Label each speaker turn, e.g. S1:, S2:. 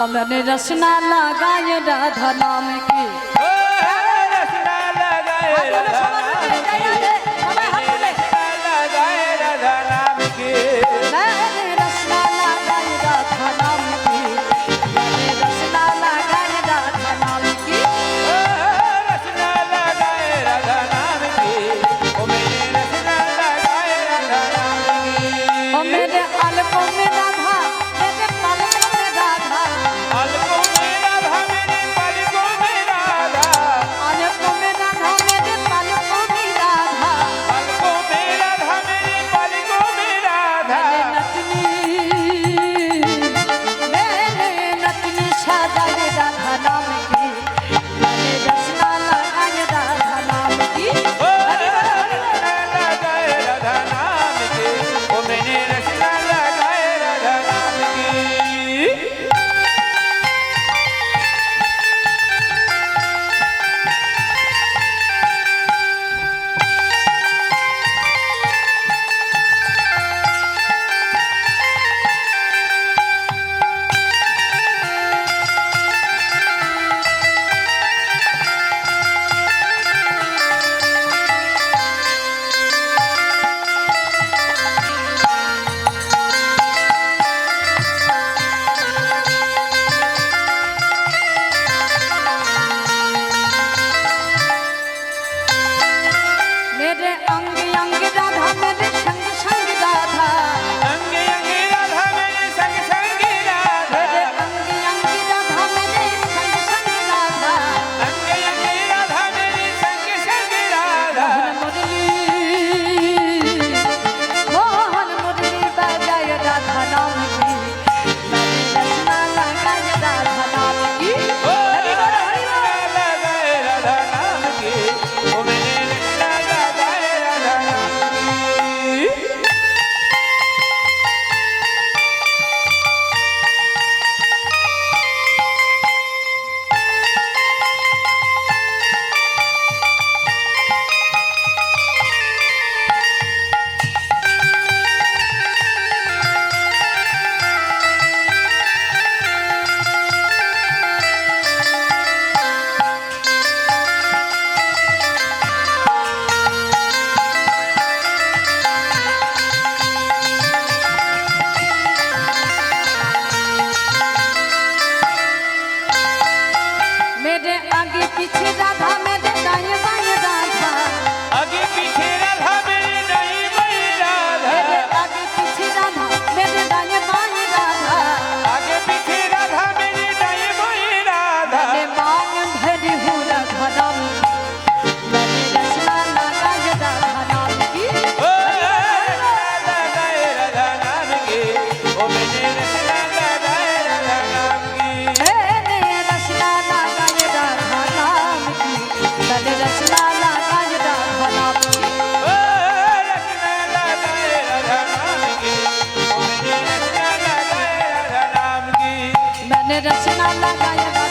S1: हमने रसना लगाए राधा नाम की रसना लगाए राधा Yeah,
S2: yeah. রচনা লাগায়